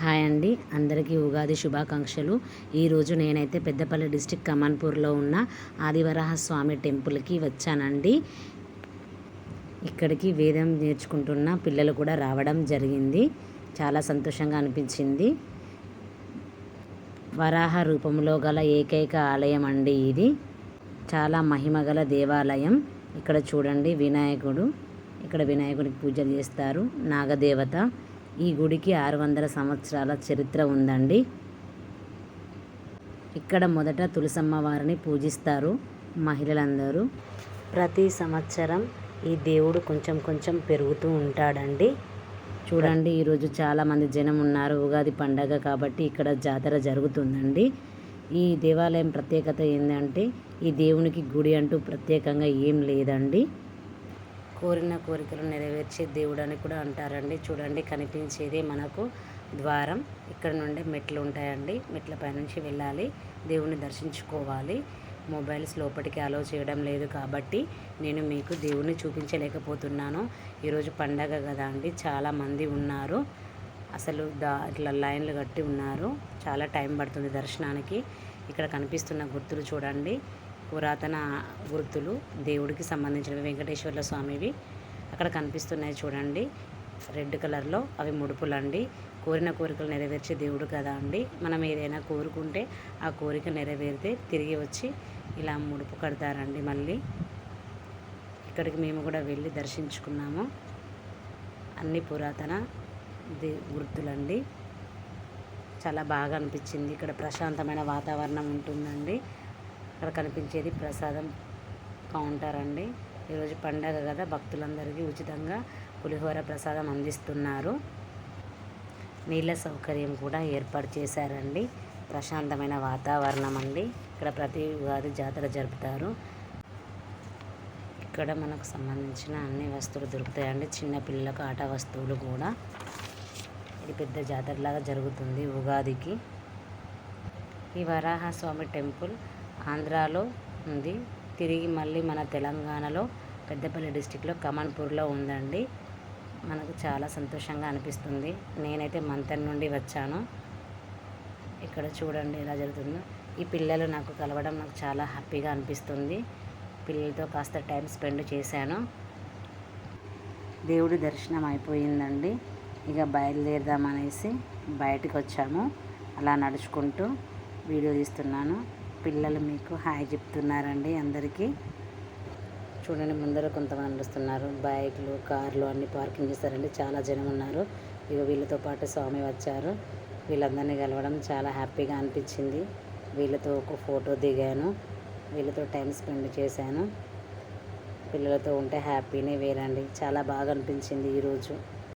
Hi అండి. అందరికీ ఉగాది శుభాకాంక్షలు. ఈరోజు నేనైతే పెద్దపల్లి డిస్టిక్ కమాన్పూర్లో ఉన్న ఆదివరాహ స్వామి టెంపుల్కి వచ్చానండి. ఇక్కడికి వేదం నేర్చుకుంటున్న పిల్లలు కూడా రావడం జరిగింది. చాలా సంతోషంగా అనిపించింది. వరాహ రూపంలో గల ఏకైక ఆలయం అండి ఇది. చాలా మహిమగల దేవాలయం. ఇక్కడ చూడండి వినాయకుడు. ఇక్కడ వినాయకుడికి పూజలు చేస్తారు. నాగదేవత. ఈ గుడికి ఆరు వందల సంవత్సరాల చరిత్ర ఉందండి. ఇక్కడ మొదట తులసమ్మ వారిని పూజిస్తారు మహిళలందరూ. ప్రతి సంవత్సరం ఈ దేవుడు కొంచెం కొంచెం పెరుగుతూ ఉంటాడండి. చూడండి ఈరోజు చాలామంది జనం ఉన్నారు. ఉగాది పండగ కాబట్టి ఇక్కడ జాతర జరుగుతుందండి. ఈ దేవాలయం ప్రత్యేకత ఏంటంటే ఈ దేవునికి గుడి అంటూ ప్రత్యేకంగా ఏం లేదండి. కోరిన కోరికలు నెరవేర్చే దేవుడు అని కూడా అంటారండి. చూడండి కనిపించేది మనకు ద్వారం. ఇక్కడ నుండి మెట్లు ఉంటాయండి. మెట్ల పైనుంచి వెళ్ళాలి. దేవుని దర్శించుకోవాలి. మొబైల్స్ లోపలికి అలో చేయడం లేదు కాబట్టి నేను మీకు దేవుణ్ణి చూపించలేకపోతున్నాను. ఈరోజు పండగ కదా అండి. చాలామంది ఉన్నారు. అసలు దా ఇట్లా లైన్లు కట్టి ఉన్నారు. చాలా టైం పడుతుంది దర్శనానికి. ఇక్కడ కనిపిస్తున్న గుర్తులు చూడండి. పురాతన గుర్తులు దేవుడికి సంబంధించినవి వెంకటేశ్వర్ల స్వామివి. అక్కడ కనిపిస్తున్నాయి చూడండి. రెడ్ కలర్లో అవి ముడుపులు అండి కోరిన కోరికలు నెరవేర్చే దేవుడు కదా అండి. మనం ఏదైనా కోరుకుంటే ఆ కోరిక నెరవేరితే తిరిగి వచ్చి ఇలా ముడుపు కడతారండి మళ్ళీ. ఇక్కడికి మేము కూడా వెళ్ళి దర్శించుకున్నాము. అన్ని పురాతన దే గుర్తులండి చాలా బాగా అనిపించింది. ఇక్కడ ప్రశాంతమైన వాతావరణం ఉంటుందండి. అక్కడ కనిపించేది ప్రసాదం కౌంటర్ అండి. ఈరోజు పండగ కదా భక్తులందరికీ ఉచితంగా పులిహోర ప్రసాదం అందిస్తున్నారు. నీళ్ళ సౌకర్యం కూడా ఏర్పాటు చేశారండి. ప్రశాంతమైన వాతావరణం అండి. ఇక్కడ ప్రతి ఉగాది జాతర జరుపుతారు. ఇక్కడ మనకు సంబంధించిన అన్ని వస్తువులు దొరుకుతాయండి. చిన్నపిల్లలకు ఆట వస్తువులు కూడా. ఇది పెద్ద జాతరలాగా జరుగుతుంది ఉగాదికి. ఈ వరాహస్వామి టెంపుల్ ఆంధ్రాలో ఉంది. తిరిగి మళ్ళీ మన తెలంగాణలో పెద్దపల్లి డిస్టిక్లో కమాన్పూర్లో ఉందండి. మనకు చాలా సంతోషంగా అనిపిస్తుంది. నేనైతే మంతన్ నుండి వచ్చాను. ఇక్కడ చూడండి ఎలా జరుగుతుందో. ఈ పిల్లలు నాకు కలవడం నాకు చాలా హ్యాపీగా అనిపిస్తుంది. పిల్లలతో కాస్త టైం స్పెండ్ చేశాను. దేవుడి దర్శనం అయిపోయిందండి. ఇక బయలుదేరదామనేసి బయటకు వచ్చాము అలా నడుచుకుంటూ వీడియో తీస్తున్నాను. పిల్లలు మీకు హాయ్ చెప్తున్నారండి అందరికీ. చూడండి ముందర కొంతమంది నడుస్తున్నారు. బైక్లు కార్లు అన్ని పార్కింగ్ చేశారండి చాలా జనం ఉన్నారు. ఇక వీళ్ళతో పాటు స్వామి వచ్చారు. వీళ్ళందరినీ కలవడం చాలా హ్యాపీగా అనిపించింది. వీళ్ళతో ఒక ఫోటో దిగాను. వీళ్ళతో టైం స్పెండ్ చేశాను. పిల్లలతో ఉంటే హ్యాపీనే వేరండి. చాలా బాగా అనిపించింది ఈరోజు.